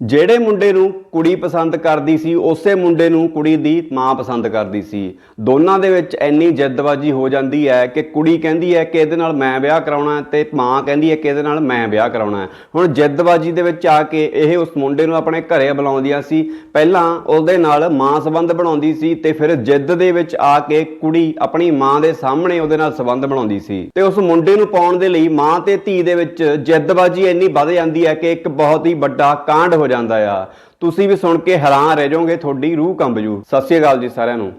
ਜਿਹੜੇ ਮੁੰਡੇ ਨੂੰ ਕੁੜੀ ਪਸੰਦ ਕਰਦੀ ਸੀ, ਉਸੇ ਮੁੰਡੇ ਨੂੰ ਕੁੜੀ ਦੀ ਮਾਂ ਪਸੰਦ ਕਰਦੀ ਸੀ। ਦੋਨਾਂ ਦੇ ਵਿੱਚ ਇੰਨੀ ਜਿੱਦਬਾਜ਼ੀ ਹੋ ਜਾਂਦੀ ਹੈ ਕਿ ਕੁੜੀ ਕਹਿੰਦੀ ਹੈ ਕਿ ਇਹਦੇ ਨਾਲ ਮੈਂ ਵਿਆਹ ਕਰਾਉਣਾ ਹੈ ਤੇ ਮਾਂ ਕਹਿੰਦੀ ਹੈ ਕਿ ਇਹਦੇ ਨਾਲ ਮੈਂ ਵਿਆਹ ਕਰਾਉਣਾ ਹੁਣ ਜਿੱਦਬਾਜ਼ੀ ਦੇ ਵਿੱਚ ਆ ਕੇ ਇਹ ਉਸ ਮੁੰਡੇ ਨੂੰ ਆਪਣੇ ਘਰੇ ਬੁਲਾਉਂਦੀਆਂ ਸੀ। ਪਹਿਲਾਂ ਉਹਦੇ ਨਾਲ ਮਾਂ ਸੰਬੰਧ ਬਣਾਉਂਦੀ ਸੀ ਤੇ ਫਿਰ ਜਿੱਦ ਦੇ ਵਿੱਚ ਆ ਕੇ ਕੁੜੀ ਆਪਣੀ ਮਾਂ ਦੇ ਸਾਹਮਣੇ ਉਹਦੇ ਨਾਲ ਸੰਬੰਧ ਬਣਾਉਂਦੀ ਸੀ। ਤੇ ਉਸ ਮੁੰਡੇ ਨੂੰ ਪਾਉਣ ਦੇ ਲਈ ਮਾਂ ਤੇ ਧੀ ਦੇ ਵਿੱਚ ਜਿੱਦਬਾਜ਼ੀ ਇੰਨੀ ਵੱਧ ਜਾਂਦੀ ਹੈ ਕਿ ਇੱਕ ਬਹੁਤ ਹੀ ਵੱਡਾ ਕਾਂਡ ਹੋ ਜਾਂਦਾ ਆ। ਤੁਸੀਂ ਵੀ ਸੁਣ ਕੇ ਹੈਰਾਨ ਰਹਿ ਜਾਓਗੇ, ਤੁਹਾਡੀ ਰੂਹ ਕੰਬ ਜੂ। ਸਤਿ ਸ਼੍ਰੀ ਅਕਾਲ ਜੀ ਸਾਰਿਆਂ ਨੂੰ।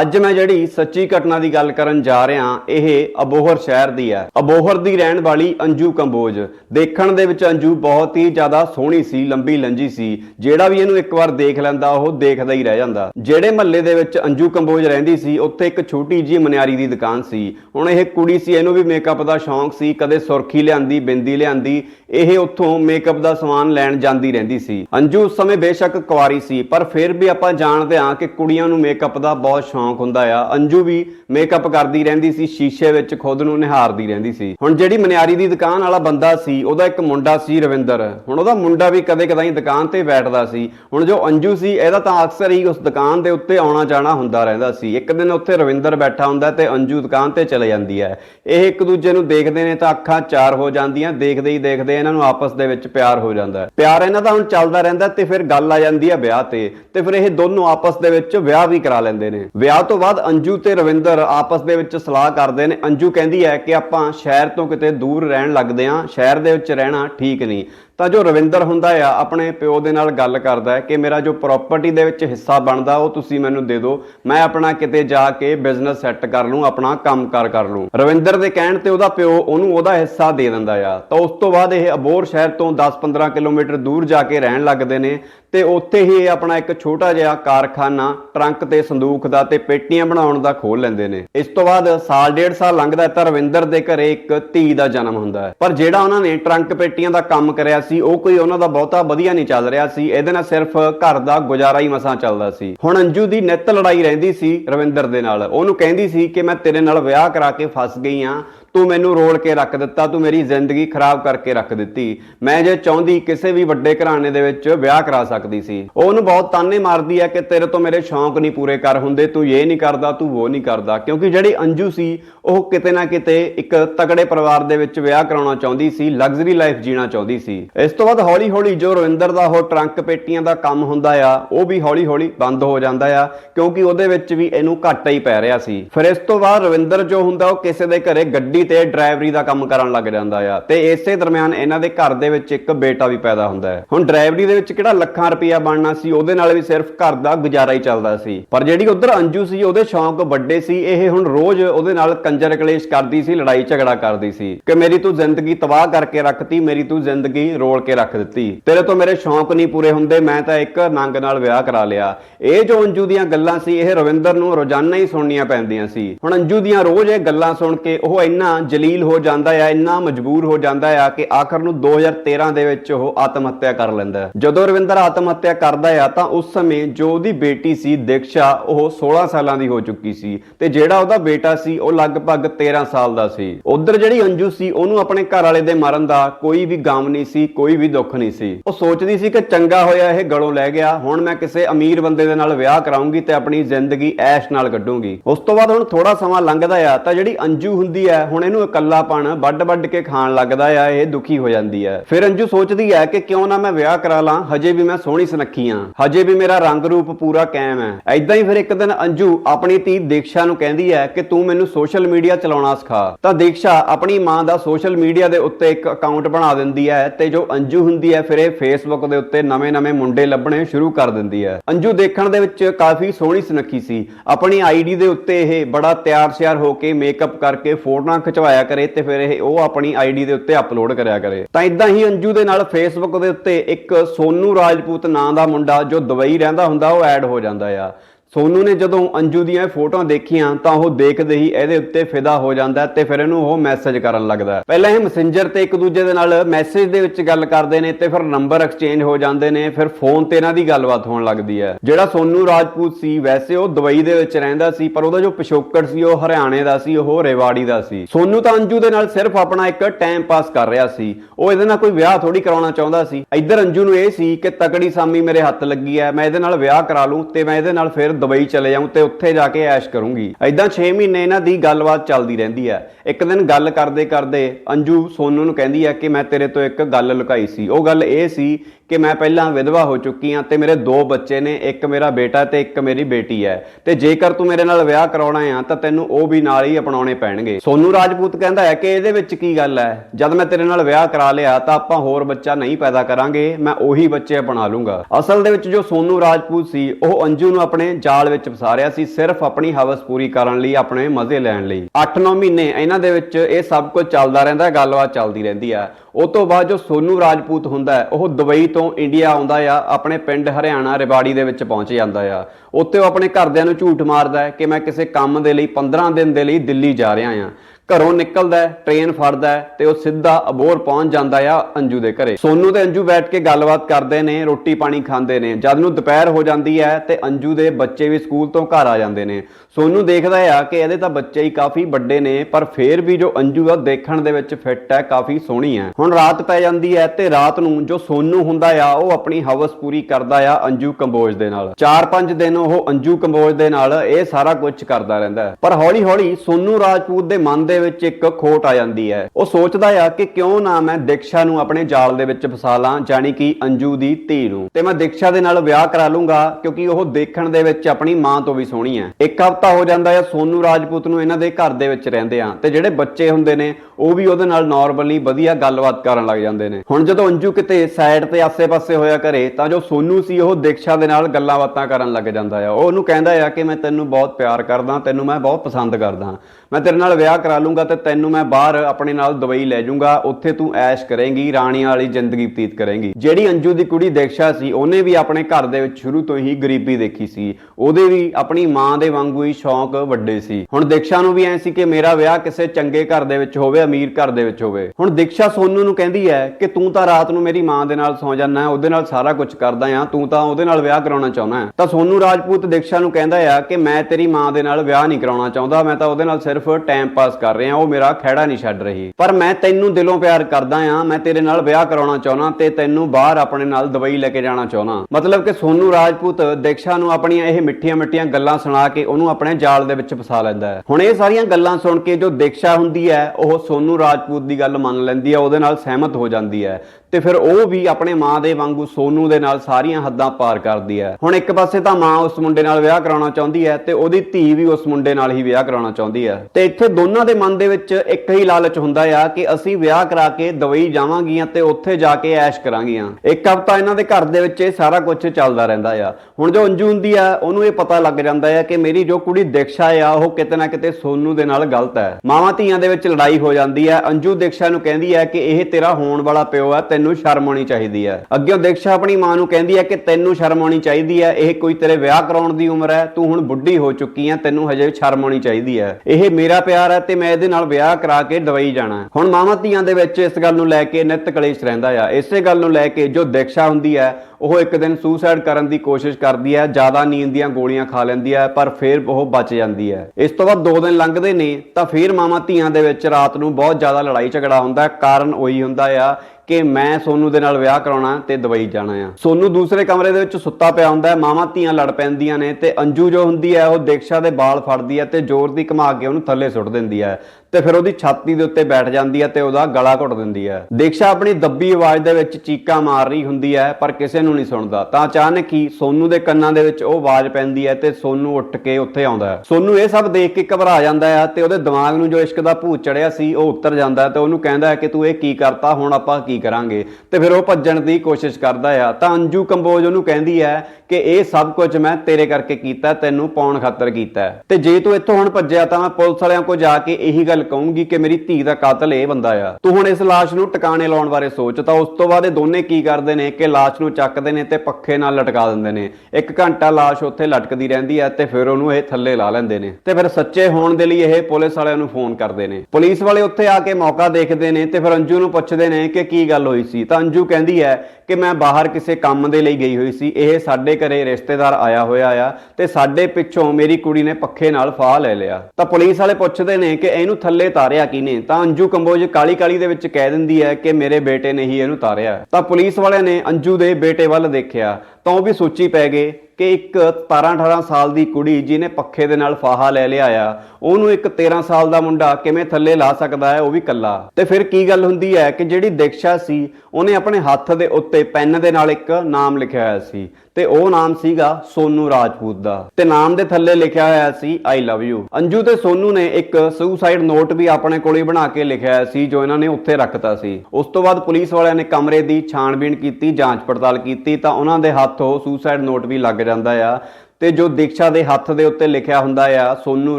ਅੱਜ ਮੈਂ ਜਿਹੜੀ ਸੱਚੀ ਘਟਨਾ ਦੀ ਗੱਲ ਕਰਨ ਜਾ ਰਿਹਾ, ਇਹ ਅਬੋਹਰ ਸ਼ਹਿਰ ਦੀ ਹੈ। ਅਬੋਹਰ ਦੀ ਰਹਿਣ ਵਾਲੀ ਅੰਜੂ ਕੰਬੋਜ। ਦੇਖਣ ਦੇ ਵਿੱਚ ਅੰਜੂ ਬਹੁਤ ਹੀ ਜ਼ਿਆਦਾ ਸੋਹਣੀ ਸੀ, ਲੰਬੀ ਲੰਜੀ ਸੀ। ਜਿਹੜਾ ਵੀ ਇਹਨੂੰ ਇੱਕ ਵਾਰ ਦੇਖ ਲੈਂਦਾ, ਉਹ ਦੇਖਦਾ ਹੀ ਰਹਿ ਜਾਂਦਾ। ਜਿਹੜੇ ਮਹੱਲੇ ਦੇ ਵਿੱਚ ਅੰਜੂ ਕੰਬੋਜ ਰਹਿੰਦੀ ਸੀ, ਉੱਥੇ ਇੱਕ ਛੋਟੀ ਜਿਹੀ ਮਨਿਆਰੀ ਦੀ ਦੁਕਾਨ ਸੀ। ਹੁਣ ਇਹ ਕੁੜੀ ਸੀ, ਇਹਨੂੰ ਵੀ ਮੇਕਅਪ ਦਾ ਸ਼ੌਂਕ ਸੀ, ਕਦੇ ਸੁਰਖੀ ਲਿਆਂਦੀ, ਬਿੰਦੀ ਲਿਆਂਦੀ। ਇਹ ਉੱਥੋਂ ਮੇਕਅਪ ਦਾ ਸਮਾਨ ਲੈਣ ਜਾਂਦੀ ਰਹਿੰਦੀ ਸੀ। ਅੰਜੂ ਉਸ ਸਮੇਂ ਬੇਸ਼ੱਕ ਕੁਆਰੀ ਸੀ, ਪਰ ਫਿਰ ਵੀ ਆਪਾਂ ਜਾਣਦੇ ਹਾਂ ਕਿ ਕੁੜੀਆਂ ਨੂੰ ਮੇਕਅਪ ਦਾ ਬਹੁਤ ਸ਼ੌਂਕ ਹੁੰਦਾ ਆ। ਅੰਜੂ ਵੀ ਮੇਕਅਪ ਕਰਦੀ ਰਹਿੰਦੀ ਸੀ, ਸ਼ੀਸ਼ੇ ਵਿੱਚ ਖੁਦ ਨੂੰ ਨਿਹਾਰਦੀ ਰਹਿੰਦੀ ਸੀ। ਹੁਣ ਜਿਹੜੀ ਮਨਿਆਰੀ ਦੀ ਦੁਕਾਨ ਵਾਲਾ ਬੰਦਾ ਸੀ, ਉਹਦਾ ਇੱਕ ਮੁੰਡਾ ਸੀ ਰਵਿੰਦਰ। ਹੁਣ ਉਹਦਾ ਮੁੰਡਾ ਵੀ ਕਦੇ ਕਦਾਈ ਦੁਕਾਨ ਤੇ ਬੈਠਦਾ ਸੀ। ਹੁਣ ਜੋ ਅੰਜੂ ਸੀ, ਇਹਦਾ ਤਾਂ ਅਕਸਰ ਹੀ ਉਸ ਦੁਕਾਨ ਦੇ ਉੱਤੇ ਆਉਣਾ ਜਾਣਾ ਹੁੰਦਾ ਰਹਿੰਦਾ ਸੀ। ਇੱਕ ਦਿਨ ਉੱਥੇ ਰਵਿੰਦਰ ਬੈਠਾ ਹੁੰਦਾ ਤੇ ਅੰਜੂ ਦੁਕਾਨ ਤੇ ਚਲੇ ਜਾਂਦੀ ਹੈ। ਇਹ ਇੱਕ ਦੂਜੇ ਨੂੰ ਦੇਖਦੇ ਨੇ ਤਾਂ ਅੱਖਾਂ ਚਾਰ ਹੋ ਜਾਂਦੀਆਂ, ਦੇਖਦੇ ਹੀ ਦੇਖਦੇ ਇਹਨਾਂ ਨੂੰ ਆਪਸ ਦੇ ਵਿੱਚ ਪਿਆਰ ਹੋ ਜਾਂਦਾ ਪਿਆਰ ਇਹਨਾਂ ਦਾ ਹੁਣ ਚੱਲਦਾ ਰਹਿੰਦਾ ਤੇ ਫਿਰ ਗੱਲ ਆ ਜਾਂਦੀ ਹੈ ਵਿਆਹ ਤੇ। ਤੇ ਫਿਰ ਇਹ ਦੋਨੋਂ ਆਪਸ ਦੇ ਵਿੱਚ ਵਿਆਹ ਵੀ ਕਰਾ ਲੈਂਦੇ ਨੇ। ਵਿਆਹ ਤੋਂ ਬਾਅਦ ਅੰਜੂ ਤੇ ਰਵਿੰਦਰ ਆਪਸ ਦੇ ਵਿੱਚ ਸਲਾਹ ਕਰਦੇ ਨੇ। ਅੰਜੂ ਕਹਿੰਦੀ ਹੈ ਕਿ ਆਪਾਂ ਸ਼ਹਿਰ ਤੋਂ ਕਿਤੇ ਦੂਰ ਰਹਿਣ ਲੱਗਦੇ ਆਂ ਸ਼ਹਿਰ ਦੇ ਵਿੱਚ ਰਹਿਣਾ ਠੀਕ ਨਹੀਂ। ਤਾਂ ਜੋ ਰਵਿੰਦਰ ਹੁੰਦਾ ਆ, ਆਪਣੇ ਪਿਓ ਦੇ ਨਾਲ ਗੱਲ ਕਰਦਾ ਹੈ ਕਿ ਮੇਰਾ ਜੋ ਪ੍ਰਾਪਰਟੀ ਦੇ ਵਿੱਚ ਹਿੱਸਾ ਬਣਦਾ, ਉਹ ਤੁਸੀਂ ਮੈਨੂੰ ਦੇ ਦਿਓ। ਮੈਂ ਆਪਣਾ ਕਿਤੇ ਜਾ ਕੇ ਬਿਜ਼ਨਸ ਸੈੱਟ ਕਰ ਲੂੰ, ਆਪਣਾ ਕੰਮਕਾਰ ਕਰ ਲੂੰ। ਰਵਿੰਦਰ ਦੇ ਕਹਿਣ ਤੇ ਉਹਦਾ ਪਿਓ ਉਹਨੂੰ ਉਹਦਾ ਹਿੱਸਾ ਦੇ ਦਿੰਦਾ ਆ। ਤਾਂ ਉਸ ਤੋਂ ਬਾਅਦ ਇਹ ਅਬੋਰ ਸ਼ਹਿਰ ਤੋਂ 10-15 ਕਿਲੋਮੀਟਰ ਦੂਰ ਜਾ ਕੇ ਰਹਿਣ ਲੱਗਦੇ ਨੇ ਤੇ ਉੱਥੇ ਹੀ ਇਹ ਆਪਣਾ ਇੱਕ ਛੋਟਾ ਜਿਹਾ ਕਾਰਖਾਨਾ ਟਰੰਕ ਤੇ ਸੰਦੂਕ ਦਾ ਤੇ ਪੇਟੀਆਂ ਬਣਾਉਣ ਦਾ ਖੋਲ ਲੈਂਦੇ ਨੇ। ਇਸ ਤੋਂ ਬਾਅਦ ਸਾਲ ਡੇਢ ਸਾਲ ਲੰਘਦਾ ਤਾਂ ਰਵਿੰਦਰ ਦੇ ਘਰੇ ਇੱਕ ਧੀ ਦਾ ਜਨਮ ਹੁੰਦਾ ਹੈ। ਪਰ ਜਿਹੜਾ ਉਹਨਾਂ ਨੇ ਟਰੰਕ ਪੇਟੀਆਂ ਦਾ ਕੰਮ ਕਰਿਆ ਸੀ, ਉਹ ਕੋਈ ਉਹਨਾਂ ਦਾ ਬਹੁਤਾ ਵਧੀਆ ਨਹੀਂ ਚੱਲ ਰਿਹਾ ਸੀ। ਇਹਦੇ ਨਾਲ ਸਿਰਫ ਘਰ ਦਾ ਗੁਜ਼ਾਰਾ ਹੀ ਮਸਾਂ ਚੱਲਦਾ ਸੀ। ਹੁਣ ਅੰਜੂ ਦੀ ਨਿੱਤ ਲੜਾਈ ਰਹਿੰਦੀ ਸੀ ਰਵਿੰਦਰ ਦੇ ਨਾਲ। ਉਹਨੂੰ ਕਹਿੰਦੀ ਸੀ ਕਿ ਮੈਂ ਤੇਰੇ ਨਾਲ ਵਿਆਹ ਕਰਾ ਕੇ ਫਸ ਗਈ ਆ। ਤੂੰ ਮੈਨੂੰ ਰੋਲ ਕੇ ਰੱਖ ਦਿੱਤਾ, ਤੂੰ ਮੇਰੀ ਜ਼ਿੰਦਗੀ ਖਰਾਬ ਕਰਕੇ ਰੱਖ ਦਿੱਤੀ। ਮੈਂ ਜੇ ਚਾਹੁੰਦੀ ਕਿਸੇ ਵੀ ਵੱਡੇ ਘਰਾਣੇ ਦੇ ਵਿੱਚ ਵਿਆਹ ਕਰਾ ਸਕਦੀ ਸੀ। ਉਹ ਉਹਨੂੰ ਬਹੁਤ ਤਾਨੇ ਮਾਰਦੀ ਹੈ ਕਿ ਤੇਰੇ ਤੋਂ ਮੇਰੇ ਸ਼ੌਂਕ ਨਹੀਂ ਪੂਰੇ ਕਰ ਹੁੰਦੇ, ਤੂੰ ਇਹ ਨਹੀਂ ਕਰਦਾ, ਤੂੰ ਉਹ ਨਹੀਂ ਕਰਦਾ। ਕਿਉਂਕਿ ਜਿਹੜੀ ਅੰਜੂ ਸੀ, ਉਹ ਕਿਤੇ ਨਾ ਕਿਤੇ ਇੱਕ ਤਕੜੇ ਪਰਿਵਾਰ ਦੇ ਵਿੱਚ ਵਿਆਹ ਕਰਾਉਣਾ ਚਾਹੁੰਦੀ ਸੀ ਲਗਜ਼ਰੀ ਲਾਈਫ ਜੀਣਾ ਚਾਹੁੰਦੀ ਸੀ। ਇਸ ਤੋਂ ਬਾਅਦ ਹੌਲੀ ਹੌਲੀ ਜੋ ਰਵਿੰਦਰ ਦਾ ਉਹ ਟਰੰਕ ਪੇਟੀਆਂ ਦਾ ਕੰਮ ਹੁੰਦਾ ਆ, ਉਹ ਵੀ ਹੌਲੀ ਹੌਲੀ ਬੰਦ ਹੋ ਜਾਂਦਾ ਆ, ਕਿਉਂਕਿ ਉਹਦੇ ਵਿੱਚ ਵੀ ਇਹਨੂੰ ਘਾਟਾ ਹੀ ਪੈ ਰਿਹਾ ਸੀ। ਫਿਰ ਇਸ ਤੋਂ ਬਾਅਦ ਰਵਿੰਦਰ ਜੋ ਹੁੰਦਾ, ਉਹ ਕਿਸੇ ਦੇ ਘਰੇ ਗੱਡੀ ਤੇ ਡਰਾਈਵਰੀ ਦਾ ਕੰਮ ਕਰਨ ਲੱਗ ਜਾਂਦਾ ਆ। ਤੇ ਇਸੇ ਦਰਮਿਆਨ ਇਹਨਾਂ ਦੇ ਘਰ ਦੇ ਵਿੱਚ ਇੱਕ ਬੇਟਾ ਵੀ ਪੈਦਾ ਹੁੰਦਾ ਹੈ। ਹੁਣ ਡਰਾਈਵਰੀ ਦੇ ਵਿੱਚ ਕਿਹੜਾ ਲੱਖਾਂ ਰੁਪਇਆ ਬਣਨਾ ਸੀ, ਉਹਦੇ ਨਾਲ ਵੀ ਸਿਰਫ ਘਰ ਦਾ ਗੁਜ਼ਾਰਾ ਹੀ ਚੱਲਦਾ ਸੀ। ਪਰ ਜਿਹੜੀ ਉਧਰ ਅੰਜੂ ਸੀ, ਉਹਦੇ ਸ਼ੌਂਕ ਵੱਡੇ ਸੀ। ਇਹ ਹੁਣ ਰੋਜ਼ ਉਹਦੇ ਨਾਲ ਕੰਜਰ ਕਲੇਸ਼ ਕਰਦੀ ਸੀ, ਲੜਾਈ ਝਗੜਾ ਕਰਦੀ ਸੀ ਕਿ ਮੇਰੀ ਤੂੰ ਜ਼ਿੰਦਗੀ ਤਬਾਹ ਕਰਕੇ ਰੱਖਤੀ, ਮੇਰੀ ਤੂੰ ਜ਼ਿੰਦਗੀ ਰੋਲ ਕੇ ਰੱਖ ਦਿੱਤੀ। ਤੇਰੇ ਤੋਂ ਮੇਰੇ ਸ਼ੌਂਕ ਨਹੀਂ ਪੂਰੇ ਹੁੰਦੇ, ਮੈਂ ਤਾਂ ਇੱਕ ਨੰਗ ਨਾਲ ਵਿਆਹ ਕਰਾ ਲਿਆ। ਇਹ ਜੋ ਅੰਜੂ ਦੀਆਂ ਗੱਲਾਂ ਸੀ, ਇਹ ਰਵਿੰਦਰ ਨੂੰ ਰੋਜ਼ਾਨਾ ਹੀ ਸੁਣਨੀਆਂ ਪੈਂਦੀਆਂ ਸੀ। ਹੁਣ ਅੰਜੂ ਦੀਆਂ ਰੋਜ਼ ਇਹ ਗੱਲਾਂ ਸੁਣ ਕੇ ਉਹ ਇੰਨਾ ਜਲੀਲ ਹੋ ਜਾਂਦਾ ਆ, ਇੰਨਾ ਮਜਬੂਰ ਹੋ ਜਾਂਦਾ ਆ ਕਿ ਆਖਰ ਨੂੰ 2013 ਦੇ ਵਿੱਚ ਉਹ ਆਤਮ ਹੱਤਿਆ ਕਰ ਲੈਂਦਾ ਜਦੋਂ ਰਵਿੰਦਰ ਆਤਮ ਹੱਤਿਆ ਕਰਦਾ ਆ, ਤਾਂ ਉਸ ਸਮੇਂ ਜੋ ਉਹਦੀ ਬੇਟੀ ਸੀ, ਦਿਕਸ਼ਾ, ਉਹ 16 ਸਾਲਾਂ ਦੀ ਹੋ ਚੁੱਕੀ ਸੀ ਤੇ ਜਿਹੜਾ ਉਹਦਾ ਬੇਟਾ ਸੀ, ਉਹ ਲਗਭਗ 13 ਸਾਲ ਦਾ ਸੀ। ਉਧਰ ਜਿਹੜੀ ਅੰਜੂ ਸੀ, ਉਹਨੂੰ ਆਪਣੇ ਘਰ ਵਾਲੇ ਦੇ ਮਰਨ ਦਾ ਕੋਈ ਵੀ ਗਮ ਨਹੀਂ ਸੀ, ਕੋਈ ਵੀ ਦੁੱਖ ਨਹੀਂ ਸੀ। ਉਹ ਸੋਚਦੀ ਸੀ ਕਿ ਚੰਗਾ ਹੋਇਆ ਇਹ ਗਲੋਂ ਲੈ ਗਿਆ, ਹੁਣ ਮੈਂ ਕਿਸੇ ਅਮੀਰ ਬੰਦੇ ਦੇ ਨਾਲ ਵਿਆਹ ਕਰਾਉਂਗੀ ਤੇ ਆਪਣੀ ਜ਼ਿੰਦਗੀ ਐਸ਼ ਨਾਲ ਕੱਢੂਗੀ। ਉਸ ਤੋਂ ਬਾਅਦ ਹੁਣ ਥੋੜਾ ਸਮਾਂ ਲੰਘਦਾ ਆ, ਤਾਂ ਜਿਹੜੀ ਅੰਜੂ ਹੁੰਦੀ ਹੈ ਹੁਣ ਇਹਨੂੰ ਇਕੱਲਾਪਣ, ਵੱਡ-ਵੱਡ ਕੇ ਖਾਣ ਲੱਗਦਾ ਆ, ਇਹ ਦੁਖੀ ਹੋ ਜਾਂਦੀ ਹੈ ਫਿਰ ਅੰਜੂ ਸੋਚਦੀ ਹੈ ਕਿ ਕਿਉਂ ਨਾ ਮੈਂ ਵਿਆਹ ਕਰਾ ਲਾਂ, ਹਜੇ ਵੀ ਮੈਂ ਸੋਹਣੀ ਸੁਨੱਖੀ ਆ। ਹਜੇ ਵੀ ਮੇਰਾ ਰੰਗ ਰੂਪ ਪੂਰਾ ਕਾਇਮ ਹੈ ਐਦਾਂ ਹੀ ਫਿਰ ਇੱਕ ਦਿਨ ਅੰਜੂ ਆਪਣੀ ਧੀ ਦੀਕਸ਼ਾ ਨੂੰ ਕਹਿੰਦੀ ਹੈ ਕਿ ਤੂੰ ਮੈਨੂੰ ਸੋਸ਼ਲ ਮੀਡੀਆ ਚਲਾਉਣਾ ਸਿਖਾ। ਤਾਂ ਦੀਕਸ਼ਾ ਆਪਣੀ ਮਾਂ ਦਾ ਸੋਸ਼ਲ ਮੀਡੀਆ ਦੇ ਉੱਤੇ ਇੱਕ ਅਕਾਊਂਟ ਬਣਾ ਦਿੰਦੀ ਹੈ ਤੇ ਜੋ ਅੰਜੂ ਹੁੰਦੀ ਹੈ ਫਿਰ ਇਹ ਫੇਸਬੁੱਕ ਦੇ ਉੱਤੇ ਨਵੇਂ-ਨਵੇਂ ਮੁੰਡੇ ਲੱਭਣੇ ਸ਼ੁਰੂ ਕਰ ਦਿੰਦੀ ਹੈ ਅੰਜੂ ਦੇਖਣ ਦੇ ਵਿੱਚ ਕਾਫੀ ਸੋਹਣੀ ਸੁਨੱਖੀ ਸੀ। ਆਪਣੀ ਆਈਡੀ ਦੇ ਉੱਤੇ ਇਹ ਬੜਾ ਤਿਆਰ ਸ਼ਿਆਰ ਹੋ ਕੇ ਮੇਕਅਪ ਕਰਕੇ ਫੋਟੋਆਂ ਖਿਚਵਾਇਆ ਕਰੇ ਤੇ ਫਿਰ ਇਹ ਉਹ ਆਪਣੀ ਆਈਡੀ ਦੇ ਉੱਤੇ ਅਪਲੋਡ ਕਰਿਆ ਕਰੇ। ਤਾਂ ਇਦਾਂ ਹੀ ਅੰਜੂ ਦੇ ਨਾਲ ਫੇਸਬੁੱਕ ਦੇ ਉੱਤੇ ਇੱਕ ਸੋਨੂ ਰਾਜਪੂਤ ਨਾਂ ਦਾ ਮੁੰਡਾ ਜੋ ਦੁਬਈ ਰਹਿੰਦਾ ਹੁੰਦਾ, ਉਹ ਐਡ ਹੋ ਜਾਂਦਾ ਆ। ਸੋਨੂ ਨੇ ਜਦੋਂ ਅੰਜੂ ਦੀਆਂ ਇਹ ਫੋਟੋਆਂ ਦੇਖੀਆਂ ਤਾਂ ਉਹ ਦੇਖਦੇ ਹੀ ਇਹਦੇ ਉੱਤੇ ਫਿਦਾ ਹੋ ਜਾਂਦਾ ਹੈ ਤੇ ਫਿਰ ਇਹਨੂੰ ਉਹ ਮੈਸੇਜ ਕਰਨ ਲੱਗਦਾ। ਪਹਿਲਾਂ ਇਹ ਮੈਸੇਂਜਰ ਤੇ ਇੱਕ ਦੂਜੇ ਦੇ ਨਾਲ ਮੈਸੇਜ ਦੇ ਵਿੱਚ ਗੱਲ ਕਰਦੇ ਨੇ ਤੇ ਫਿਰ ਨੰਬਰ ਐਕਸਚੇਂਜ ਹੋ ਜਾਂਦੇ ਨੇ, ਫਿਰ ਫੋਨ ਤੇ ਇਹਨਾਂ ਦੀ ਗੱਲਬਾਤ ਹੋਣ ਲੱਗਦੀ ਹੈ। ਜਿਹੜਾ ਸੋਨੂ ਰਾਜਪੂਤ ਸੀ, ਵੈਸੇ ਉਹ ਦੁਬਈ ਦੇ ਵਿੱਚ ਰਹਿੰਦਾ ਸੀ, ਪਰ ਉਹਦਾ ਜੋ ਪਿਛੋਕੜ ਸੀ, ਉਹ ਹਰਿਆਣੇ ਦਾ ਸੀ, ਉਹ ਰੇਵਾੜੀ ਦਾ ਸੀ। ਸੋਨੂ ਤਾਂ ਅੰਜੂ ਦੇ ਨਾਲ ਸਿਰਫ ਆਪਣਾ ਇੱਕ ਟਾਈਮ ਪਾਸ ਕਰ ਰਿਹਾ ਸੀ। ਉਹ ਇਹਦੇ ਨਾਲ ਕੋਈ ਵਿਆਹ ਥੋੜੀ ਕਰਾਉਣਾ ਚਾਹੁੰਦਾ ਸੀ। ਇੱਧਰ ਅੰਜੂ ਨੂੰ ਇਹ ਸੀ ਕਿ ਤਕੜੀ ਸਾਮੀ ਮੇਰੇ ਹੱਥ ਲੱਗੀ ਹੈ, ਮੈਂ ਇਹਦੇ ਨਾਲ ਵਿਆਹ ਕਰਾ ਲੂੰ ਤੇ ਮੈਂ ਇਹਦੇ ਨਾਲ ਫਿਰ ਦੁਬਈ ਚਲੇ ਜਾਊਂ ਤੇ ਉੱਥੇ ਜਾ ਕੇ ਐਸ਼ ਕਰੂੰਗੀ। ਐਦਾਂ 6 ਮਹੀਨੇ ਇਹਨਾਂ ਦੀ ਗੱਲਬਾਤ ਚੱਲਦੀ ਰਹਿੰਦੀ ਹੈ। ਇੱਕ ਦਿਨ ਗੱਲ ਕਰਦੇ ਕਰਦੇ ਅੰਜੂ ਸੋਨੂ ਨੂੰ ਕਹਿੰਦੀ ਹੈ ਕਿ ਮੈਂ ਤੇਰੇ ਤੋਂ ਇੱਕ ਗੱਲ ਲੁਕਾਈ ਸੀ। ਉਹ ਗੱਲ ਇਹ ਸੀ ਕਿ ਮੈਂ ਪਹਿਲਾਂ ਵਿਧਵਾ ਹੋ ਚੁੱਕੀ ਹਾਂ ਤੇ ਮੇਰੇ ਦੋ ਬੱਚੇ ਨੇ, ਇੱਕ ਮੇਰਾ ਬੇਟਾ ਤੇ ਇੱਕ ਮੇਰੀ ਬੇਟੀ ਹੈ। ਤੇ ਜੇਕਰ ਤੂੰ ਮੇਰੇ ਨਾਲ ਵਿਆਹ ਕਰਾਉਣਾ ਆ ਤਾਂ ਤੈਨੂੰ ਉਹ ਵੀ ਨਾਲ ਹੀ ਅਪਣਾਉਣੇ ਪੈਣਗੇ। ਸੋਨੂ ਰਾਜਪੂਤ ਕਹਿੰਦਾ ਹੈ ਕਿ ਇਹਦੇ ਵਿੱਚ ਕੀ ਗੱਲ ਹੈ? ਜਦ ਮੈਂ ਤੇਰੇ ਨਾਲ ਵਿਆਹ ਕਰਾ ਲਿਆ ਤਾਂ ਆਪਾਂ ਹੋਰ ਬੱਚਾ ਨਹੀਂ ਪੈਦਾ ਕਰਾਂਗੇ, ਮੈਂ ਉਹੀ ਬੱਚੇ ਅਪਣਾ ਲੂੰਗਾ। ਅਸਲ ਦੇ ਵਿੱਚ ਜੋ ਸੋਨੂ ਰਾਜਪੂਤ ਸੀ, ਉਹ ਅੰਜੂ ਨੂੰ ਆਪਣੇ ਚਾਲ ਵਿੱਚ ਫਸਾ ਰਿਹਾ ਸੀ, ਸਿਰਫ ਆਪਣੀ ਹਵਸ ਪੂਰੀ ਕਰਨ ਲਈ, ਆਪਣੇ ਮਜ਼ੇ ਲੈਣ ਲਈ। 8-9 ਮਹੀਨੇ ਇਹਨਾਂ ਦੇ ਵਿੱਚ ਇਹ ਸਭ ਕੁਝ ਚੱਲਦਾ ਰਹਿੰਦਾ, ਗੱਲਬਾਤ ਚੱਲਦੀ ਰਹਿੰਦੀ ਆ। ਉਹ ਤੋਂ ਬਾਅਦ ਜੋ ਸੋਨੂ ਰਾਜਪੂਤ ਹੁੰਦਾ ਉਹ ਦੁਬਈ ਤੋਂ ਇੰਡੀਆ ਆਉਂਦਾ ਆ, ਆਪਣੇ ਪਿੰਡ ਹਰਿਆਣਾ ਰਿਵਾੜੀ ਦੇ ਵਿੱਚ ਪਹੁੰਚ ਜਾਂਦਾ ਆ। ਉੱਥੇ ਉਹ ਆਪਣੇ ਘਰਦਿਆਂ ਨੂੰ ਝੂਠ ਮਾਰਦਾ ਕਿ ਮੈਂ ਕਿਸੇ ਕੰਮ ਦੇ ਲਈ 15 ਦਿਨ ਦੇ ਲਈ ਦਿੱਲੀ ਜਾ ਰਿਹਾ ਆ। ਘਰੋਂ ਨਿਕਲਦਾ ਹੈ ਟ੍ਰੇਨ ਫੜਦਾ ਹੈ ਤੇ ਉਹ ਸਿੱਧਾ ਅਬੋਰ ਪਹੁੰਚ ਜਾਂਦਾ ਆ ਅੰਜੂ ਦੇ ਘਰੇ। ਸੋਨੂ ਤੇ ਅੰਜੂ ਬੈਠ ਕੇ ਗੱਲਬਾਤ ਕਰਦੇ ਨੇ, ਰੋਟੀ ਪਾਣੀ ਖਾਂਦੇ ਨੇ। ਜਦ ਨੂੰ ਦੁਪਹਿਰ ਹੋ ਜਾਂਦੀ ਹੈ ਤੇ ਅੰਜੂ ਦੇ ਬੱਚੇ ਵੀ ਸਕੂਲ ਤੋਂ ਘਰ ਆ ਜਾਂਦੇ ਨੇ। ਸੋਨੂ ਦੇਖਦਾ ਆ ਕਿ ਇਹਦੇ ਤਾਂ ਬੱਚੇ ਹੀ ਕਾਫੀ ਵੱਡੇ ਨੇ, ਪਰ ਫੇਰ ਵੀ ਜੋ ਅੰਜੂ ਆ ਦੇਖਣ ਦੇ ਵਿੱਚ ਫਿੱਟ ਹੈ, ਕਾਫੀ ਸੋਹਣੀ ਹੈ। ਹੁਣ ਰਾਤ ਪੈ ਜਾਂਦੀ ਹੈ ਤੇ ਰਾਤ ਨੂੰ ਜੋ ਸੋਨੂ ਹੁੰਦਾ ਆ, ਉਹ ਆਪਣੀ ਹਵਸ ਪੂਰੀ ਕਰਦਾ ਆ ਅੰਜੂ ਕੰਬੋਜ ਦੇ ਨਾਲ। 4-5 ਦਿਨ ਉਹ ਅੰਜੂ ਕੰਬੋਜ ਦੇ ਨਾਲ ਇਹ ਸਾਰਾ ਕੁਝ ਕਰਦਾ ਰਹਿੰਦਾ ਪਰ ਹੌਲੀ-ਹੌਲੀ ਸੋਨੂ ਰਾਜਪੂਤ ਦੇ ਮਨ ਦੇ ਵਿੱਚ ਇੱਕ ਖੋਟ ਆ ਜਾਂਦੀ ਹੈ। ਉਹ ਸੋਚਦਾ ਆ ਕਿ ਕਿਉਂ ਨਾ ਮੈਂ ਦੀਕਸ਼ਾ ਨੂੰ ਆਪਣੇ ਜਾਲ ਦੇ ਵਿੱਚ ਫਸਾ ਲਾਂ, ਜਾਣੀ ਕਿ ਅੰਜੂ ਦੀ ਧੀ ਨੂੰ। ਤੇ ਮੈਂ ਦੀਕਸ਼ਾ ਦੇ ਨਾਲ ਵਿਆਹ ਕਰਾ ਲੂੰਗਾ, ਕਿਉਂਕਿ ਉਹ ਦੇਖਣ ਦੇ ਵਿੱਚ ਆਪਣੀ ਮਾਂ ਤੋਂ ਵੀ ਸੋਹਣੀ ਹੈ। ਇੱਕ ਹਫ਼ਤਾ ਹੋ ਜਾਂਦਾ ਹੈ ਸੋਨੂ ਰਾਜਪੂਤ ਨੂੰ ਇਹਨਾਂ ਦੇ ਘਰ ਦੇ ਵਿੱਚ ਰਹਿੰਦੇ ਆ। ਤੇ ਜਿਹੜੇ ਬੱਚੇ ਹੁੰਦੇ ਨੇ, ਉਹ ਵੀ ਉਹਦੇ ਨਾਲ ਨਾਰਮਲੀ ਵਧੀਆ ਗੱਲਬਾਤ ਕਰਨ ਲੱਗ ਜਾਂਦੇ ਨੇ। ਹੁਣ ਜਦੋਂ ਅੰਜੂ ਕਿਤੇ ਸਾਈਡ ਤੇ ਆਸੇ-ਪਾਸੇ ਹੋਇਆ ਕਰੇ, ਤਾਂ ਜੋ ਸੋਨੂ ਸੀ, ਉਹ ਦੀਕਸ਼ਾ ਦੇ ਨਾਲ ਗੱਲਾਂ ਬਾਤਾਂ ਕਰਨ ਲੱਗ ਜਾਂਦਾ ਆ। ਉਹ ਉਹਨੂੰ ਕਹਿੰਦਾ ਆ ਕਿ ਮੈਂ ਤੈਨੂੰ ਬਹੁਤ ਪਿਆਰ ਕਰਦਾ, ਤੈਨੂੰ ਮੈਂ ਬਹੁਤ ਪਸੰਦ ਕਰਦਾ। ਮੈਂ ਤੇਰੇ ਨਾਲ ਵਿਆਹ ਕਰਾ ਲੂੰਗਾ ਤੇ ਤੈਨੂੰ ਮੈਂ ਬਾਹਰ ਆਪਣੇ ਨਾਲ ਦੁਬਈ ਲੈ ਜਾਊਂਗਾ। ਉੱਥੇ ਤੂੰ ਐਸ਼ ਕਰੇਂਗੀ, ਰਾਣੀਆਂ ਵਾਲੀ ਜ਼ਿੰਦਗੀ ਬਤੀਤ ਕਰੇਂਗੀ। ਜਿਹੜੀ ਅੰਜੂ ਦੀ ਕੁੜੀ ਦੀਕਸ਼ਾ ਸੀ, ਉਹਨੇ ਵੀ ਆਪਣੇ ਘਰ ਦੇ ਵਿੱਚ ਸ਼ੁਰੂ ਤੋਂ ਹੀ ਗਰੀਬੀ ਦੇਖੀ ਸੀ। ਉਹਦੇ ਵੀ ਆਪਣੀ ਮਾਂ ਦੇ ਵਾਂਗੂ ਹੀ ਸ਼ੌਂਕ ਵੱਡੇ ਸੀ। ਹੁਣ ਦੀਕਸ਼ਾ ਨੂੰ ਵੀ ਐ ਸੀ ਕਿ ਮੇਰਾ ਵਿਆਹ ਕਿਸੇ ਚੰਗੇ ਘਰ ਦੇ ਵਿੱਚ ਹੋਵੇ, ਅਮੀਰ ਘਰ ਦੇ ਵਿੱਚ ਹੋਵੇ। ਹੁਣ ਦੀਕਸ਼ਾ ਸੋਨੂ ਨੂੰ ਕਹਿੰਦੀ ਹੈ ਕਿ ਤੂੰ ਤਾਂ ਰਾਤ ਨੂੰ ਮੇਰੀ ਮਾਂ ਦੇ ਨਾਲ ਸੌ ਜਾਂਦਾ ਉਹਦੇ ਨਾਲ ਸਾਰਾ ਕੁਝ ਕਰਦਾ ਆ ਤੂੰ ਤਾਂ ਉਹਦੇ ਨਾਲ ਵਿਆਹ ਕਰਾਉਣਾ ਚਾਹੁੰਦਾ ਤਾਂ ਸੋਨੂ ਰਾਜਪੂਤ ਦੀਕਸ਼ਾ ਨੂੰ ਕਹਿੰਦਾ ਆ ਕਿ ਮੈਂ ਤੇਰੀ ਮਾਂ ਦੇ ਨਾਲ ਵਿਆਹ ਨਹੀਂ ਕਰਾਉਣਾ ਚਾਹੁੰਦਾ, ਮੈਂ ਤਾਂ ਉਹਦੇ ਨਾਲ ਸਿਰਫ ਟਾਈਮ ਪਾਸ ਕਰ ਰਿਹਾ ਉਹ ਮੇਰਾ ਖਹਿੜਾ ਨਹੀਂ ਛੱਡ ਰਹੀ। ਪਰ ਮੈਂ ਤੈਨੂੰ ਦਿਲੋਂ ਪਿਆਰ ਕਰਦਾ ਆ ਮੈਂ ਤੇਰੇ ਨਾਲ ਵਿਆਹ ਕਰਾਉਣਾ ਚਾਹੁੰਦਾ ਤੇ ਤੈਨੂੰ ਬਾਹਰ ਆਪਣੇ ਨਾਲ ਦੁਬਈ ਲੈ ਕੇ ਜਾਣਾ ਚਾਹੁੰਦਾ। ਮਤਲਬ ਕਿ ਸੋਨੂ ਰਾਜਪੂਤ ਦੀਕਸ਼ਾ ਨੂੰ ਆਪਣੀਆਂ ਇਹ ਮਿੱਠੀਆਂ ਮਿੱਠੀਆਂ ਗੱਲਾਂ ਸੁਣਾ ਕੇ ਉਹਨੂੰ ਆਪਣੇ ਜਾਲ ਦੇ ਵਿੱਚ ਫਸਾ ਲੈਂਦਾ ਹੈ। ਹੁਣ ਇਹ ਸਾਰੀਆਂ ਗੱਲਾਂ ਸੁਣ ਕੇ ਜੋ ਦੀਕਸ਼ਾ ਹੁੰਦੀ ਹੈ, ਉਹ ਸੋਨੂ ਰਾਜਪੂਤ ਦੀ ਗੱਲ ਮੰਨ ਲੈਂਦੀ ਹੈ, ਉਹਦੇ ਨਾਲ ਸਹਿਮਤ ਹੋ ਜਾਂਦੀ ਹੈ। ਤੇ ਫਿਰ ਉਹ ਵੀ ਆਪਣੇ ਮਾਂ ਦੇ ਵਾਂਗੂ ਸੋਨੂ ਦੇ ਨਾਲ ਸਾਰੀਆਂ ਹੱਦਾਂ ਪਾਰ ਕਰਦੀ ਹੈ। ਹੁਣ ਇੱਕ ਪਾਸੇ ਤਾਂ ਮਾਂ ਉਸ ਮੁੰਡੇ ਨਾਲ ਵਿਆਹ ਕਰਾਉਣਾ ਚਾਹੁੰਦੀ ਹੈ ਤੇ ਉਹਦੀ ਧੀ ਵੀ ਉਸ ਮੁੰਡੇ ਨਾਲ ਹੀ ਵਿਆਹ ਕਰਾਉਣਾ ਚਾਹੁੰਦੀ ਹੈ। ਤੇ ਇੱਥੇ ਦੋਨਾਂ ਦੇ ਮਨ ਦੇ ਵਿੱਚ ਇੱਕ ਹੀ ਲਾਲਚ ਹੁੰਦਾ ਆ ਕਿ ਅਸੀਂ ਵਿਆਹ ਕਰਾ ਕੇ ਦੁਬਈ ਜਾਵਾਂਗੀਆਂ ਤੇ ਉੱਥੇ ਜਾ ਕੇ ਐਸ਼ ਕਰਾਂਗੀਆਂ। ਇੱਕ ਹਫ਼ਤਾ ਇਹਨਾਂ ਦੇ ਘਰ ਦੇ ਵਿੱਚ ਇਹ ਸਾਰਾ ਕੁਝ ਚੱਲਦਾ ਰਹਿੰਦਾ ਆ। ਹੁਣ ਜੋ ਅੰਜੂ ਹੁੰਦੀ ਆ, ਉਹਨੂੰ ਇਹ ਪਤਾ ਲੱਗ ਜਾਂਦਾ ਆ ਕਿ ਮੇਰੀ ਜੋ ਕੁੜੀ ਦੀਕਸ਼ਾ ਆ, ਉਹ ਕਿਤੇ ਨਾ ਕਿਤੇ ਸੋਨੂ ਦੇ ਨਾਲ ਗਲਤ ਹੈ ਮਾਵਾਂ ਧੀਆਂ ਦੇ ਵਿੱਚ ਲੜਾਈ ਹੋ ਜਾਂਦੀ ਹੈ ਅੰਜੂ ਦੀਕਸ਼ਾ ਨੂੰ ਕਹਿੰਦੀ ਹੈ ਕਿ ਇਹ ਤੇਰਾ ਹੋਣ ਵਾਲਾ ਪਿਓ ਆ, ਤੈਨੂੰ ਸ਼ਰਮ ਆਉਣੀ ਚਾਹੀਦੀ ਹੈ ਅੱਗੇ ਦੀਕਸ਼ਾ ਆਪਣੀ ਮਾਂ ਨੂੰ ਕਹਿੰਦੀ ਹੈ ਕਿ ਤੈਨੂੰ ਸ਼ਰਮ ਆਉਣੀ ਚਾਹੀਦੀ ਹੈ ਇਹ ਕੋਈ ਤੇਰੇ ਵਿਆਹ ਕਰਾਉਣ ਦੀ ਉਮਰ ਹੈ ਤੂੰ ਹੁਣ ਬੁੱਢੀ ਹੋ ਚੁੱਕੀ ਹੈ ਤੈਨੂੰ ਹਜੇ ਸ਼ਰਮ ਆਉਣੀ ਚਾਹੀਦੀ ਹੈ ਇਹ ਮੇਰਾ ਪਿਆਰ ਹੈ ਤੇ ਮੈਂ ਇਹਦੇ ਨਾਲ ਵਿਆਹ ਕਰਾ ਕੇ ਦਵਾਈ ਜਾਣਾ ਹੈ। ਹੁਣ ਮਾਵਾਂ ਧੀਆਂ ਦੇ ਵਿੱਚ ਇਸ ਗੱਲ ਨੂੰ ਲੈ ਕੇ ਨਿਤ ਕਲੇਸ਼ ਰਹਿੰਦਾ ਆ। ਇਸੇ ਗੱਲ ਨੂੰ ਲੈ ਕੇ ਜੋ ਦੀਕਸ਼ਾ ਹੁੰਦੀ ਹੈ, ਉਹ ਇੱਕ ਦਿਨ ਸੁਸਾਈਡ ਕਰਨ ਦੀ ਕੋਸ਼ਿਸ਼ ਕਰਦੀ ਹੈ, ਜ਼ਿਆਦਾ ਨੀਂਦ ਦੀਆਂ ਗੋਲੀਆਂ ਖਾ ਲੈਂਦੀ ਹੈ, ਪਰ ਫਿਰ ਉਹ ਬਚ ਜਾਂਦੀ ਹੈ। ਇਸ ਤੋਂ ਬਾਅਦ 2 ਦਿਨ ਲੰਘਦੇ ਨੇ, ਤਾਂ ਫਿਰ ਮਾਵਾਂ ਧੀਆਂ ਦੇ ਵਿੱਚ ਰਾਤ ਨੂੰ ਬਹੁਤ ਜ਼ਿਆਦਾ ਲੜਾਈ ਝਗੜਾ ਹੁੰਦਾ ਕਾਰਨ ਉਹੀ ਹੁੰਦਾ ਆ ਕਿ ਮੈਂ ਸੋਨੂ ਦੇ ਨਾਲ ਵਿਆਹ ਕਰਾਉਣਾ ਤੇ ਦੁਬਈ ਜਾਣਾ ਆ। ਸੋਨੂ ਦੂਸਰੇ ਕਮਰੇ ਦੇ ਵਿੱਚ ਸੁੱਤਾ ਪਿਆ ਹੁੰਦਾ ਹੈ, ਮਾਵਾਂ ਧੀਆਂ ਲੜ ਪੈਂਦੀਆਂ ਨੇ ਤੇ ਅੰਜੂ ਜੋ ਹੁੰਦੀ ਹੈ, ਉਹ ਦੇਖਸ਼ਾ ਦੇ ਬਾਲ ਫੜਦੀ ਹੈ ਤੇ ਜ਼ੋਰ ਦੀ ਘੁਮਾ ਕੇ ਉਹਨੂੰ ਥੱਲੇ ਸੁੱਟ ਦਿੰਦੀ ਹੈ। ਤੇ ਫਿਰ ਉਹਦੀ ਛਾਤੀ ਦੇ ਉੱਤੇ ਬੈਠ ਜਾਂਦੀ ਹੈ ਤੇ ਉਹਦਾ ਗਲਾ ਘੁੱਟ ਦਿੰਦੀ ਹੈ। ਦੀਕਸ਼ਾ ਆਪਣੀ ਦੱਬੀ ਆਵਾਜ਼ ਦੇ ਵਿੱਚ ਚੀਕਾਂ ਮਾਰ ਰਹੀ ਹੁੰਦੀ ਹੈ, ਪਰ ਕਿਸੇ ਨੂੰ ਨਹੀਂ ਸੁਣਦਾ। ਤਾਂ ਅਚਾਨਕ ਹੀ ਸੋਨੂ ਦੇ ਕੰਨਾਂ ਦੇ ਵਿੱਚ ਉਹ ਆਵਾਜ਼ ਪੈਂਦੀ ਹੈ ਤੇ ਸੋਨੂ ਉੱਠ ਕੇ ਉੱਥੇ ਆਉਂਦਾ ਹੈ। ਸੋਨੂ ਇਹ ਸਭ ਦੇਖ ਕੇ ਘਬਰਾ ਜਾਂਦਾ ਹੈ ਤੇ ਉਹਦੇ ਦਿਮਾਗ ਨੂੰ ਜੋ ਇਸ਼ਕ ਦਾ ਭੂਤ ਚੜਿਆ ਸੀ, ਉਹ ਉੱਤਰ ਜਾਂਦਾ ਹੈ ਤੇ ਉਹਨੂੰ ਕਹਿੰਦਾ ਹੈ ਕਿ ਤੂੰ ਇਹ ਕੀ ਕਰਤਾ, ਹੁਣ ਆਪਾਂ ਕੀ ਕਰਾਂਗੇ? ਤੇ ਫਿਰ ਉਹ ਭੱਜਣ ਦੀ ਕੋਸ਼ਿਸ਼ ਕਰਦਾ ਆ ਤਾਂ ਅੰਜੂ ਕੰਬੋਜ ਉਹਨੂੰ ਕਹਿੰਦੀ ਹੈ ਕਿ ਇਹ ਸਭ ਕੁਝ ਮੈਂ ਤੇਰੇ ਕਰਕੇ ਕੀਤਾ, ਤੈਨੂੰ ਪਾਉਣ ਖਾਤਰ ਕੀਤਾ ਤੇ ਜੇ ਤੂੰ ਇੱਥੋਂ ਹੁਣ ਭੱਜਿਆ ਤਾਂ ਮੈਂ ਪੁਲਿਸ ਵਾਲਿਆਂ ਕੋਲ ਜਾ ਕੇ ਇਹੀ ਗੱਲ ਕਹੂੰਗੀ ਕਿ ਮੇਰੀ ਧੀ ਦਾ ਕਾਤਲ ਇਹ ਬੰਦਾ ਆ। ਤੂੰ ਹੁਣ ਇਸ ਲਾਸ਼ ਨੂੰ ਟਿਕਾਣੇ ਲਾਉਣ ਬਾਰੇ ਸੋਚ, ਤਾਂ ਉਸ ਤੋਂ ਬਾਅਦ ਇਹ ਦੋਨੇ ਕੀ ਕਰਦੇ ਨੇ? ਕਿ ਲਾਸ਼ ਨੂੰ ਚੱਕਦੇ ਨੇ ਤੇ ਪੱਖੇ ਨਾਲ ਲਟਕਾ ਦਿੰਦੇ ਨੇ। ਇੱਕ ਘੰਟਾ ਲਾਸ਼ ਉੱਥੇ ਲਟਕਦੀ ਰਹਿੰਦੀ ਹੈ ਤੇ ਫਿਰ ਉਹਨੂੰ ਇਹ ਥੱਲੇ ਲਾ ਲੈਂਦੇ ਨੇ। ਤੇ ਫਿਰ ਸੱਚੇ ਹੋਣ ਦੇ ਲਈ ਇਹ ਪੁਲਿਸ ਵਾਲਿਆਂ ਨੂੰ ਫੋਨ ਕਰਦੇ ਨੇ। ਪੁਲਿਸ ਵਾਲੇ ਉੱਥੇ ਆ ਕੇ ਮੌਕਾ ਦੇਖਦੇ ਨੇ ਤੇ ਫਿਰ ਅੰਜੂ ਨੂੰ ਪੁੱਛਦੇ ਨੇ ਕਿ ਕੀ ਗੱਲ ਹੋਈ ਸੀ? ਤਾਂ ਅੰਜੂ ਕਹਿੰਦੀ ਹੈ ਕਿ ਮੈਂ ਬਾਹਰ ਕਿਸੇ ਕੰਮ ਦੇ ਲਈ ਗਈ ਹੋਈ ਸੀ। ਇਹ ਸਾਡੇ ਘਰੇ ਰਿਸ਼ਤੇਦਾਰ ਆਇਆ ਹੋਇਆ ਆ ਤੇ ਸਾਡੇ ਪਿੱਛੋਂ ਮੇਰੀ ਕੁੜੀ ਨੇ ਪੱਖੇ ਨਾਲ ਫਾਹ ਲੈ ਲਿਆ। ਤਾਂ ਪੁਲਿਸ ਵਾਲੇ ਪੁੱਛਦੇ ਨੇ ਕਿ ਇਹਨੂੰ ਥੱਲੇ ਤਾਰਿਆ ਕਿਨੇ? ਤਾਂ ਅੰਜੂ ਕੰਬੋਜ ਕਾਲੀ ਕਾਲੀ ਦੇ ਵਿੱਚ ਕਹਿ ਦਿੰਦੀ ਹੈ ਕਿ ਮੇਰੇ ਬੇਟੇ ਨੇ ਹੀ ਇਹਨੂੰ ਤਾਰਿਆ। ਤਾਂ ਪੁਲਿਸ ਵਾਲਿਆਂ ਨੇ ਅੰਜੂ ਦੇ ਬੇਟੇ ਵੱਲ ਦੇਖਿਆ। ਤਾਂ ਉਹ ਵੀ ਸੋਚੀ ਪੈ ਗਏ ਕਿ ਇੱਕ 17 18 ਸਾਲ ਦੀ ਕੁੜੀ ਜਿਹਨੇ ਪੱਖੇ ਦੇ ਨਾਲ ਫਾਹਾ ਲੈ ਲਿਆ ਆ, ਉਹਨੂੰ ਇੱਕ 13 ਸਾਲ ਦਾ ਮੁੰਡਾ ਕਿਵੇਂ ਥੱਲੇ ਲਾ ਸਕਦਾ ਹੈ, ਉਹ ਵੀ ਕੱਲਾ ਤੇ ਫਿਰ ਕੀ ਗੱਲ ਹੁੰਦੀ ਹੈ ਕਿ ਜਿਹੜੀ ਦੀਕਸ਼ਾ ਸੀ, ਉਹਨੇ ਆਪਣੇ ਹੱਥ ਦੇ ਉੱਤੇ ਪੈਨ ਦੇ ਨਾਲ ਇੱਕ ਨਾਮ ਲਿਖਿਆ ਹੋਇਆ ਸੀ ਤੇ ਉਹ ਨਾਮ ਸੀਗਾ ਸੋਨੂ ਰਾਜਪੂਤ ਦਾ। ਤੇ ਨਾਮ ਦੇ ਥੱਲੇ ਲਿਖਿਆ ਹੋਇਆ ਸੀ ਆਈ ਲਵ ਯੂ ਅੰਜੂ ਤੇ ਸੋਨੂ ਨੇ ਇੱਕ ਸੁਸਾਈਡ ਨੋਟ ਵੀ ਆਪਣੇ ਕੋਲੇ ਬਣਾ ਕੇ ਲਿਖਿਆ ਹੋਇਆ ਸੀ, ਜੋ ਇਹਨਾਂ ਨੇ ਉੱਥੇ ਰੱਖਤਾ ਸੀ। ਉਸ ਤੋਂ ਬਾਅਦ ਪੁਲਿਸ ਵਾਲਿਆਂ ਨੇ ਕਮਰੇ ਦੀ ਛਾਣਬੀਣ ਕੀਤੀ, ਜਾਂਚ ਪੜਤਾਲ ਕੀਤੀ, ਤਾਂ ਉਹਨਾਂ ਦੇ ਹੱਥ ਸੁਸਾਈਡ ਨੋਟ ਵੀ ਲੱਗ ਜਾਂਦਾ ਆ। ਤੇ ਜੋ ਦੀਕਸ਼ਾ ਦੇ ਹੱਥ ਦੇ ਉੱਤੇ ਲਿਖਿਆ ਹੁੰਦਾ ਆ, Sonu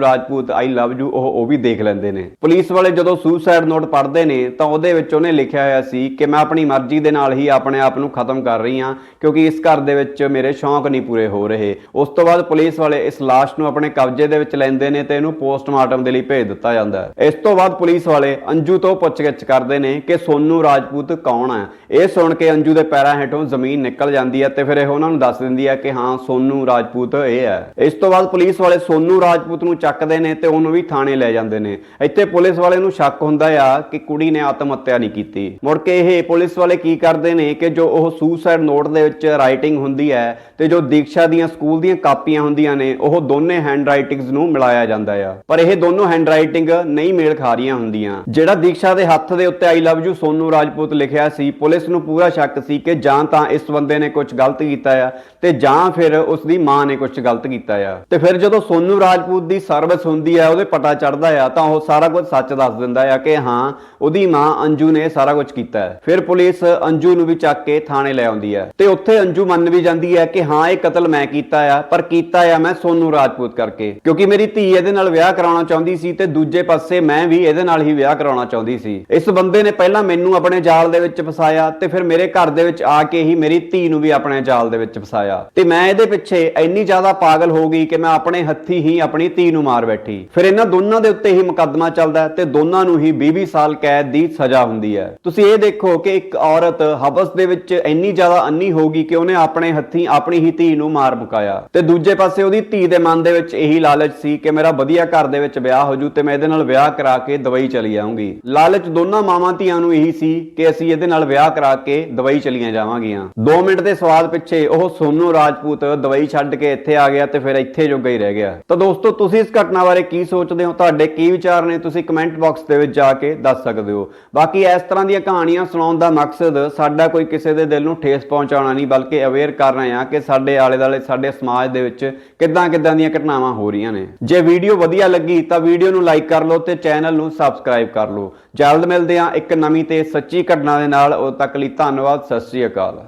Rajput I love you ਉਹ ਉਹ ਵੀ ਦੇਖ ਲੈਂਦੇ ਨੇ। ਪੁਲਿਸ ਵਾਲੇ ਜਦੋਂ ਸੁਸਾਈਡ ਨੋਟ ਪੜ੍ਹਦੇ ਨੇ, ਤਾਂ ਉਹਦੇ ਵਿੱਚ ਉਹਨੇ ਲਿਖਿਆ ਹੋਇਆ ਸੀ ਕਿ ਮੈਂ ਆਪਣੀ ਮਰਜ਼ੀ ਦੇ ਨਾਲ ਹੀ ਆਪਣੇ ਆਪ ਨੂੰ ਖਤਮ ਕਰ ਰਹੀ ਹਾਂ, ਕਿਉਂਕਿ ਇਸ ਘਰ ਦੇ ਵਿੱਚ ਮੇਰੇ ਸ਼ੌਂਕ ਨਹੀਂ ਪੂਰੇ ਹੋ ਰਹੇ। ਉਸ ਤੋਂ ਬਾਅਦ ਪੁਲਿਸ ਵਾਲੇ ਇਸ ਲਾਸ਼ ਨੂੰ ਆਪਣੇ ਕਬਜ਼ੇ ਦੇ ਵਿੱਚ ਲੈਂਦੇ ਨੇ ਤੇ ਇਹਨੂੰ ਪੋਸਟਮਾਰਟਮ ਦੇ ਲਈ ਭੇਜ ਦਿੱਤਾ ਜਾਂਦਾ ਹੈ। ਇਸ ਤੋਂ ਬਾਅਦ ਪੁਲਿਸ ਵਾਲੇ ਅੰਜੂ ਤੋਂ ਪੁੱਛਗਿੱਛ ਕਰਦੇ ਨੇ ਕਿ ਸੋਨੂ ਰਾਜਪੂਤ ਕੌਣ ਹੈ? ਇਹ ਸੁਣ ਕੇ ਅੰਜੂ ਦੇ ਪੈਰਾਂ ਹੇਠੋਂ ਜ਼ਮੀਨ ਨਿਕਲ ਜਾਂਦੀ ਹੈ ਤੇ ਫਿਰ ਇਹ ਉਹਨਾਂ ਨੂੰ ਦੱਸ ਦਿੰਦੀ ਹੈ ਕਿ ਹਾਂ, ਸੋਨੂ ਰਾਜਪੂਤ ਇਹ ਹੈ। ਇਸ ਤੋਂ ਬਾਅਦ ਪੁਲਿਸ ਵਾਲੇ ਸੋਨੂ ਰਾਜਪੂਤ ਨੂੰ ਚੱਕਦੇ ਨੇ ਤੇ ਉਹਨੂੰ ਵੀ ਥਾਣੇ ਲੈ ਜਾਂਦੇ ਨੇ। ਇੱਥੇ ਪੁਲਿਸ ਵਾਲੇ ਨੂੰ ਸ਼ੱਕ ਹੁੰਦਾ ਆ ਕਿ ਕੁੜੀ ਨੇ ਆਤਮ ਹੱਤਿਆ ਨਹੀਂ ਕੀਤੀ। ਮੁੜ ਕੇ ਇਹ ਪੁਲਿਸ ਵਾਲੇ ਕੀ ਕਰਦੇ ਨੇ ਕਿ ਜੋ ਉਹ ਸੁਸਾਈਡ ਨੋਟ ਦੇ ਵਿੱਚ ਰਾਈਟਿੰਗ ਹੁੰਦੀ ਹੈ ਤੇ ਜੋ ਦੀਕਸ਼ਾ ਦੀਆਂ ਸਕੂਲ ਦੀਆਂ ਕਾਪੀਆਂ ਹੁੰਦੀਆਂ ਨੇ, ਉਹ ਦੋਨੇ ਹੈਂਡ ਰਾਈਟਿੰਗਸ ਨੂੰ ਮਿਲਾਇਆ ਜਾਂਦਾ ਆ। ਪਰ ਇਹ ਦੋਨੋਂ ਹੈਂਡ ਰਾਈਟਿੰਗ ਨਹੀਂ ਮੇਲ ਖਾ ਰਹੀਆਂ ਹੁੰਦੀਆਂ। ਜਿਹੜਾ ਦੀਕਸ਼ਾ ਦੇ ਹੱਥ ਦੇ ਉੱਤੇ I love you Sonu Rajput ਲਿਖਿਆ ਸੀ, ਪੁਲਿਸ ਨੂੰ ਪੂਰਾ ਸ਼ੱਕ ਸੀ ਕਿ ਜਾਂ ਤਾਂ ਇਸ ਬੰਦੇ ਨੇ ਕੁਝ ਗਲਤ ਕੀਤਾ ਆ ਤੇ ਜਾਂ ਫਿਰ ਉਸ ਦੀ ਮਾਂ ਨੇ ਕੁਝ ਗਲਤ ਕੀਤਾ ਆ। ਤੇ ਫਿਰ ਜਦੋਂ ਸੋਨੂ ਰਾਜਪੂਤ ਦੀ ਸਰਵਿਸ ਹੁੰਦੀ ਆ, ਉਹਦੇ ਪਟਾ ਚੜਦਾ ਆ, ਤਾਂ ਉਹ ਸਾਰਾ ਕੁਝ ਸੱਚ ਦੱਸ ਦਿੰਦਾ ਆ ਕਿ ਹਾਂ, ਉਹਦੀ ਮਾਂ ਅੰਜੂ ਨੇ ਸਾਰਾ ਕੁਝ ਕੀਤਾ ਹੈ। ਫਿਰ ਪੁਲਿਸ ਅੰਜੂ ਨੂੰ ਵੀ ਚੱਕ ਕੇ ਥਾਣੇ ਲੈ ਆਉਂਦੀ ਹੈ ਤੇ ਉੱਥੇ ਅੰਜੂ ਮੰਨ ਵੀ ਜਾਂਦੀ ਹੈ ਕਿ ਹਾਂ, ਇਹ ਕਤਲ ਮੈਂ ਕੀਤਾ ਆ, ਪਰ ਕੀਤਾ ਆ ਮੈਂ ਸੋਨੂ ਰਾਜਪੂਤ ਕਰਕੇ। ਕਿਉਂਕਿ ਮੇਰੀ ਧੀ ਇਹਦੇ ਨਾਲ ਵਿਆਹ ਕਰਾਉਣਾ ਚਾਹੁੰਦੀ ਸੀ ਤੇ ਦੂਜੇ ਪਾਸੇ ਮੈਂ ਵੀ ਇਹਦੇ ਨਾਲ ਹੀ ਵਿਆਹ ਕਰਾਉਣਾ ਚਾਹੁੰਦੀ ਸੀ। ਇਸ ਬੰਦੇ ਨੇ ਪਹਿਲਾਂ ਮੈਨੂੰ ਆਪਣੇ ਜਾਲ ਦੇ ਵਿੱਚ ਫਸਾਇਆ ਤੇ ਫਿਰ ਮੇਰੇ ਘਰ ਦੇ ਵਿੱਚ ਆ ਕੇ ਹੀ ਮੇਰੀ ਧੀ ਨੂੰ ਵੀ ਆਪਣੇ ਜਾਲ ਦੇ ਵਿੱਚ ਫਸਾਇਆ। ਤੇ ਮੈਂ ਇਹਦੇ ਪਿੱਛੇ ਇੰਨੀ ਜ਼ਿਆਦਾ ਪਾਗਲ ਹੋ ਗਈ ਕਿ ਮੈਂ ਆਪਣੇ ਹੱਥੀ ਹੀ ਆਪਣੀ ਧੀ ਨੂੰ ਮਾਰ ਬੈਠੀ। ਫਿਰ ਇਹਨਾਂ ਦੋਨਾਂ ਦੇ ਉੱਤੇ ਹੀ ਮੁਕੱਦਮਾ ਚੱਲਦਾ ਤੇ ਦੋਨਾਂ ਨੂੰ ਹੀ 20-20 ਸਾਲ ਕੈਦ ਦੀ ਸਜ਼ਾ ਹੁੰਦੀ ਹੈ। ਤੁਸੀਂ ਇਹ ਦੇਖੋ ਕਿ ਇੱਕ ਔਰਤ ਹਬਸ ਦੇ ਵਿੱਚ ਇੰਨੀ ਜ਼ਿਆਦਾ ਅੰਨੀ ਹੋ ਗਈ ਕਿ ਉਹਨੇ ਆਪਣੇ ਹੱਥੀ ਆਪਣੀ ਹੀ ਧੀ ਨੂੰ ਮਾਰ ਮੁਕਾਇਆ। ਤੇ ਦੂਜੇ ਪਾਸੇ ਉਹਦੀ ਧੀ ਦੇ ਮਨ ਦੇ ਵਿੱਚ ਇਹੀ ਲਾਲਚ ਸੀ ਕਿ ਮੇਰਾ ਵਧੀਆ ਘਰ ਦੇ ਵਿੱਚ ਵਿਆਹ ਹੋ ਜੂ ਤੇ ਮੈਂ ਇਹਦੇ ਨਾਲ ਵਿਆਹ ਕਰਾ ਕੇ ਦਵਾਈ ਚਲੀ ਜਾਊਂਗੀ ਲਾਲਚ ਦੋਨਾਂ ਮਾਵਾਂ ਧੀਆਂ ਨੂੰ ਇਹੀ ਸੀ ਕਿ ਅਸੀਂ ਇਹਦੇ ਨਾਲ ਵਿਆਹ ਕਰਾ ਕੇ ਦਵਾਈ ਚਲੀਆਂ ਜਾਵਾਂਗੀਆਂ। 2 ਮਿੰਟ ਦੇ ਸਵਾਦ ਪਿੱਛੇ ਉਹ ਸੋਨੂ ਰਾਜਪੂਤ ਦਵਾਈ ਛੱਡ ਕੇ ਇੱਥੇ ਆ ਗਿਆ ਤੇ ਫਿਰ ਇੱਥੇ ਜੋਗਾ ਹੀ ਰਹਿ ਗਿਆ। ਤਾਂ ਦੋਸਤੋ, ਤੁਸੀਂ ਇਸ ਘਟਨਾ ਬਾਰੇ ਕੀ ਸੋਚਦੇ ਹੋ? ਤੁਹਾਡੇ ਕੀ ਵਿਚਾਰ ਨੇ? ਤੁਸੀਂ ਕਮੈਂਟ ਬਾਕਸ ਦੇ ਵਿੱਚ ਜਾ ਕੇ ਦੱਸ ਸਕਦੇ ਹੋ। ਬਾਕੀ ਇਸ ਤਰ੍ਹਾਂ ਦੀਆਂ ਕਹਾਣੀਆਂ ਸੁਣਾਉਣ ਦਾ ਮਕਸਦ ਸਾਡਾ ਕੋਈ ਕਿਸੇ ਦੇ ਦਿਲ ਨੂੰ ਠੇਸ ਪਹੁੰਚਾਉਣਾ ਨਹੀਂ, ਬਲਕਿ ਅਵੇਅਰ ਕਰਨਾ ਆ ਕਿ ਸਾਡੇ ਆਲੇ ਦੁਆਲੇ ਸਾਡੇ ਸਮਾਜ ਦੇ ਵਿੱਚ ਕਿੱਦਾਂ ਕਿੱਦਾਂ ਦੀਆਂ ਘਟਨਾਵਾਂ ਹੋ ਰਹੀਆਂ ਨੇ। ਜੇ ਵੀਡੀਓ ਵਧੀਆ ਲੱਗੀ ਤਾਂ ਵੀਡੀਓ ਨੂੰ ਲਾਈਕ ਕਰ ਲਓ ਤੇ ਚੈਨਲ ਨੂੰ ਸਬਸਕ੍ਰਾਈਬ ਕਰ ਲਓ। ਜਲਦ ਮਿਲਦੇ ਹਾਂ ਇੱਕ ਨਵੀਂ ਤੇ ਸੱਚੀ ਘਟਨਾ ਦੇ ਨਾਲ। ਉਦੋਂ ਤੱਕ ਲਈ ਧੰਨਵਾਦ, ਸਤਿ ਸ੍ਰੀ ਅਕਾਲ।